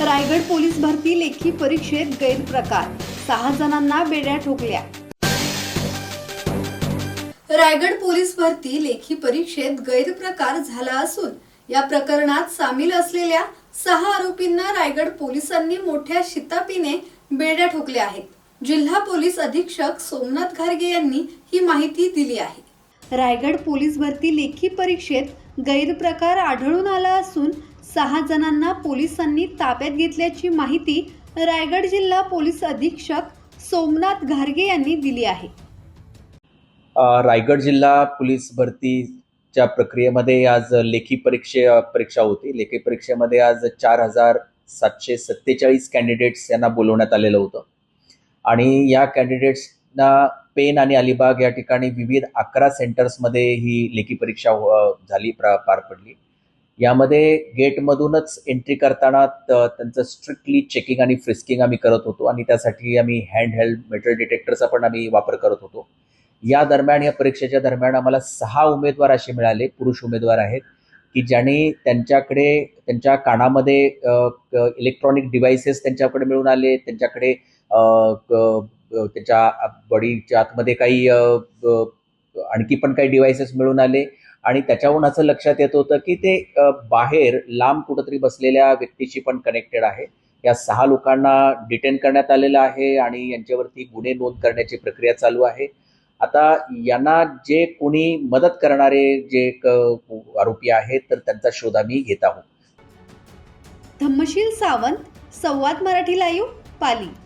Raigad police भरती लेखी परीक्षेत गैरप्रकार. सहा जणांना बेड्या ठोकल्या. रायगड पोलीस भरती लेखी परीक्षेत गैरप्रकार झाला असून या प्रकरणात सामील असलेल्या सहा आरोपींना रायगड पोलिसांनी मोठ्या शितापीने बेड्या ठोकल्या आहेत. जिल्हा पोलीस अधीक्षक सोमनाथ घारगे यांनी ही माहिती दिली आहे. रायगड पोलीस भरती लेखी परीक्षेत गैरप्रकार आढळून आला असून सहा जणांना पोलिसांनी ताब्यात घेतल्याची माहिती रायगड जिल्हा पोलीस अधीक्षक सोमनाथ घारगे यांनी दिली आहे. रायगड जिल्हा पोलीस भरतीच्या प्रक्रियेमध्ये आज लेखी परीक्षे परीक्षा होती. लेखी परीक्षेमध्ये आज चार हजार सातशे सत्तेचाळीस कॅन्डिडेट्स यांना बोलवण्यात आलेलं होतं. आणि या कॅन्डिडेट्सना पेन आणि अलिबाग या ठिकाणी विविध अकरा सेंटर्समध्ये ही लेखी परीक्षा झाली प्र पार पडली. यामध्ये गेटमधूनच एंट्री करताना त- त्यांचं स्ट्रिक्टली चेकिंग आणि फ्रिस्किंग आम्ही करत होतो आणि त्यासाठी आम्ही हँड हेल्ड मेटल डिटेक्टरचा पण आम्ही वापर करत होतो. या दरम्यान या परीक्षेच्या दरम्यान आम्हाला सहा उमेदवार असे मिळाले पुरुष उमेदवार आहेत की ज्यांनी त्यांच्याकडे त्यांच्या कानामध्ये इलेक्ट्रॉनिक डिव्हाइसेस त्यांच्याकडे मिळून आले त्यांच्याकडे त्याच्या बॉडीच्या आतमध्ये काही आणखी पण काही डिव्हाइसेस मिळून आले आणि त्याच्याहून असं लक्षात येत होतं की ते बाहेर लांब कुठंतरी बसलेल्या व्यक्तीशी पण कनेक्टेड आहे. या सहा लोकांना डिटेन करण्यात आलेलं आहे आणि यांच्यावरती गुन्हे नोंद करण्याची प्रक्रिया चालू आहे. आता यांना जे कोणी मदत करणारे जे क- आरोपी आहेत तर त्यांचा शोध आम्ही घेत आहोत. धम्मशील सावंत संवाद मराठी लाईव्ह पाली.